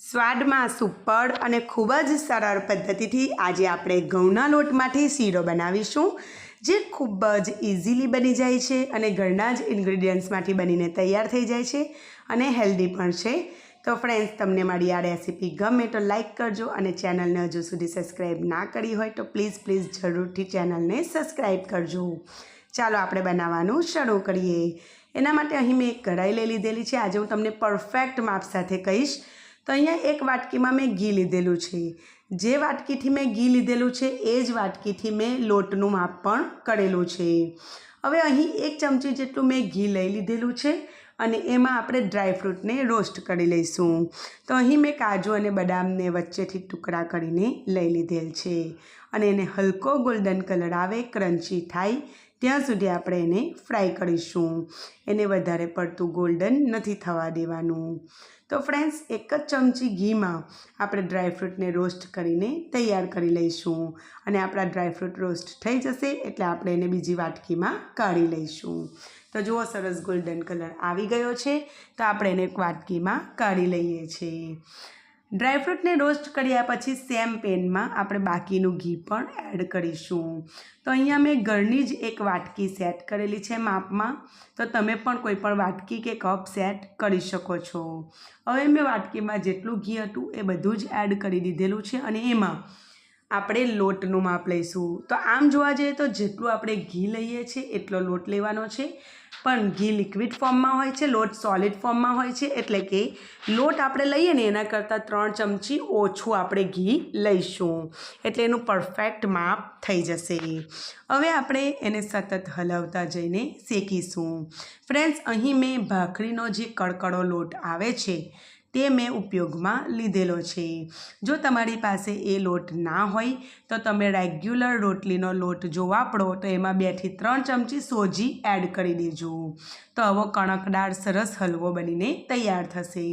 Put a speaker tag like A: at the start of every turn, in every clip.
A: સ્વાદમાં સુપર અને ખૂબ જ સરળ પદ્ધતિથી આજે આપણે ઘઉંના લોટમાંથી શીરો બનાવીશું, જે ખૂબ જ ઇઝીલી બની જાય છે અને ઘરના જ ઇન્ગ્રીડિયન્ટ્સમાંથી બનીને તૈયાર થઈ જાય છે અને હેલ્ધી પણ છે. તો ફ્રેન્ડ્સ તમને મારી આ રેસીપી ગમે તો લાઇક કરજો અને ચેનલને હજુ સુધી સબસ્ક્રાઈબ ના કરી હોય તો પ્લીઝ પ્લીઝ જરૂરથી ચેનલને સબસ્ક્રાઈબ કરજો. ચાલો આપણે બનાવવાનું શરૂ કરીએ. એના માટે અહીં મેં એક કઢાઈ લઈ લીધેલી છે. આજે હું તમને પરફેક્ટ માપ સાથે કહીશ. તો અહીંયા એક વાટકીમાં મેં ઘી લીધેલું છે. જે વાટકીથી મેં ઘી લીધેલું છે, એ જ વાટકીથી મેં લોટનું માપ પણ કરેલું છે. હવે અહીં એક ચમચી જેટલું મેં ઘી લઈ લીધેલું છે અને એમાં આપણે ડ્રાયફ્રૂટને રોસ્ટ કરી લઈશું. તો અહીં મેં કાજુ અને બદામને વચ્ચેથી ટુકડા કરીને લઈ લીધેલ છે અને એને હલકો ગોલ્ડન કલર આવે, ક્રન્ચી થાય ત્યાં સુધી આપણે એને ફ્રાય કરીશું. એને વધારે પડતું ગોલ્ડન નથી થવા દેવાનું. તો ફ્રેન્ડ્સ એક જ ચમચી ઘીમાં આપણે ડ્રાયફ્રૂટને રોસ્ટ કરીને તૈયાર કરી લઈશું. અને આપણા ડ્રાયફ્રૂટ રોસ્ટ થઈ જશે એટલે આપણે એને બીજી વાટકીમાં કાઢી લઈશું. તો જુઓ, સરસ ગોલ્ડન કલર આવી ગયો છે. તો આપણે એને એક વાટકીમાં કાઢી લઈએ છીએ. ડ્રાયફ્રૂટને રોસ્ટ કર્યા પછી સેમ પેનમાં આપણે બાકીનું ઘી પણ એડ કરીશું. તો અહીંયા મેં ઘરની જ એક વાટકી સેટ કરેલી છે માપમાં. તો તમે પણ કોઈ પણ વાટકી કે કપ સેટ કરી શકો છો. હવે મેં વાટકીમાં જેટલું ઘી હતું એ બધું જ એડ કરી દીધેલું છે અને એમાં આપણે લોટનું માપ લઈશું. તો આમ જોવા જઈએ તો જેટલું આપણે ઘી લઈએ છીએ, એટલો લોટ લેવાનો છે. પણ ઘી લિક્વિડ ફોર્મમાં હોય છે, લોટ સોલિડ ફોર્મમાં હોય છે, એટલે કે લોટ આપણે લઈએ ને એના કરતાં ત્રણ ચમચી ઓછું આપણે ઘી લઈશું. એટલે એનું પરફેક્ટ માપ થઈ જશે. હવે આપણે એને સતત હલાવતા જઈને શેકીશું. ફ્રેન્ડ્સ અહીં મેં ભાખરીનો જે કડકડો લોટ આવે છે તે મેં ઉપયોગમાં લીધેલો છે. જો તમારી પાસે એ લોટ ના હોય, તો તમે રેગ્યુલર રોટલીનો લોટ જો વાપરો, તો એમાં બેથી ત્રણ ચમચી સોજી એડ કરી દેજો. તો આવો કણકદાર સરસ હલવો બનીને તૈયાર થશે.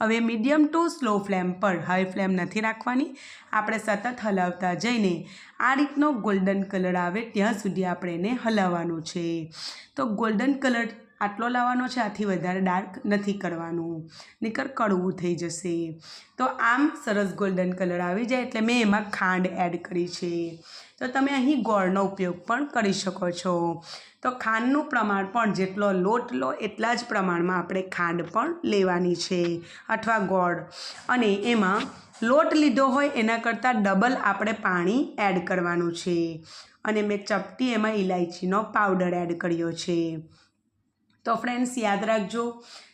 A: હવે મીડિયમ ટુ સ્લો ફ્લેમ પર, હાઈ ફ્લેમ નથી રાખવાની, આપણે સતત હલાવતા જઈને આ રીતનો ગોલ્ડન કલર આવે ત્યાં સુધી આપણે એને હલાવવાનું છે. તો ગોલ્ડન કલર આટલો લાવવાનો છે, આથી વધારે ડાર્ક નથી કરવાનું. નીકર કડવું થઈ જશે. તો આમ સરસ ગોલ્ડન કલર આવી જાય એટલે મેં એમાં ખાંડ એડ કરી છે. તો તમે અહીં ગોળનો ઉપયોગ પણ કરી શકો છો. તો ખાંડનું પ્રમાણ પણ જેટલો લોટ લો, એટલા જ પ્રમાણમાં આપણે ખાંડ પણ લેવાની છે અથવા ગોળ. અને એમાં લોટ લીધો હોય એના કરતાં ડબલ આપણે પાણી એડ કરવાનું છે. અને મેં ચપટી એમાં ઇલાયચીનો પાવડર એડ કર્યો છે. તો ફ્રેન્ડ્સ યાદ રાખજો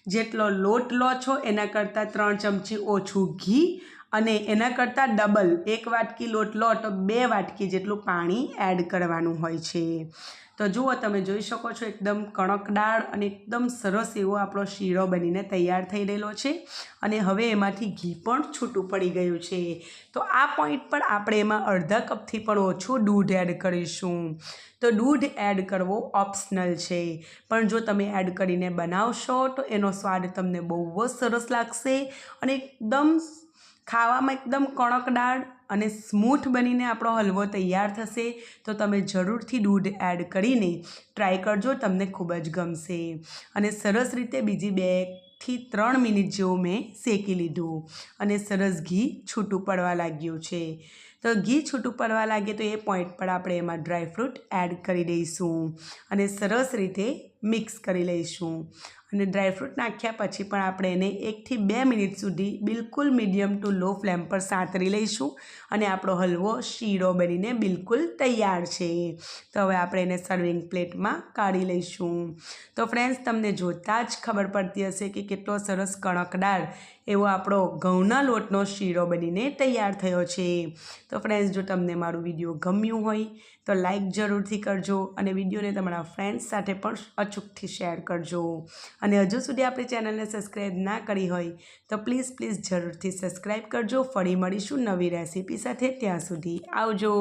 A: જેટલો લોટ લો છો એના કરતાં ત્રણ ચમચી ઓછું ઘી અને એના કરતાં ડબલ એક વાટકી લોટ લો તો બે વાટકી જેટલું પાણી એડ કરવાનું હોય છે. તો જુઓ તમે જોઈ શકો છો એકદમ કણકદાળ અને એકદમ સરસ એવો આપણો શીરો બનીને તૈયાર થઈ રહેલો છે અને હવે એમાંથી ઘી પણ છૂટું પડી ગયું છે. તો આ પોઈન્ટ પર આપણે એમાં અડધા કપથી પણ ઓછું દૂધ એડ કરીશું. તો દૂધ એડ કરવો ઓપ્શનલ છે. પણ જો તમે એડ કરીને બનાવશો તો એનો સ્વાદ તમને બહુ જ સરસ લાગશે અને એકદમ ખાવામાં એકદમ કણકદાળ અને સ્મૂથ બનીને આપણો હલવો તૈયાર થશે, તો તમે જરૂરથી દૂધ એડ કરીને ટ્રાય કરજો, તમને ખૂબ જ ગમશે. અને સરસ રીતે બીજી બેથી ત્રણ મિનિટ જેવું મેં શેકી લીધું. અને સરસ ઘી છૂટું પડવા લાગ્યું છે. તો ઘી છૂટું પડવા લાગે તો એ પોઈન્ટ પર આપણે એમાં ડ્રાયફ્રૂટ એડ કરી દઈશું. અને સરસ રીતે મિક્સ કરી લઈશું. અને ડ્રાયફ્રૂટ નાખ્યા પછી પણ આપણે એને એકથી બે મિનિટ સુધી બિલકુલ મીડિયમ ટુ લો ફ્લેમ પર સાતરી લઈશું અને આપણો હલવો શીરો બનીને બિલકુલ તૈયાર છે. તો હવે આપણે એને સર્વિંગ પ્લેટમાં કાઢી લઈશું. તો ફ્રેન્ડ્સ તમને જોતાં જ ખબર પડતી હશે કે કેટલો સરસ કણકદાર એવો આપણો ઘઉંના લોટનો શીરો બનીને તૈયાર થયો છે. તો ફ્રેન્ડ્સ જો તમને મારું વીડિયો ગમ્યું હોય તો લાઈક જરૂરથી કરજો અને વિડીયોને તમારા ફ્રેન્ડ્સ સાથે પણ અચૂકથી શેર કરજો. અને હજુ સુધી આપણી ચેનલને સબસ્ક્રાઈબ ના કરી હોય, તો પ્લીઝ પ્લીઝ જરૂરથી સબસ્ક્રાઈબ કરજો. ફરી મળીશું નવી રેસીપી સાથે. ત્યાં સુધી આવજો.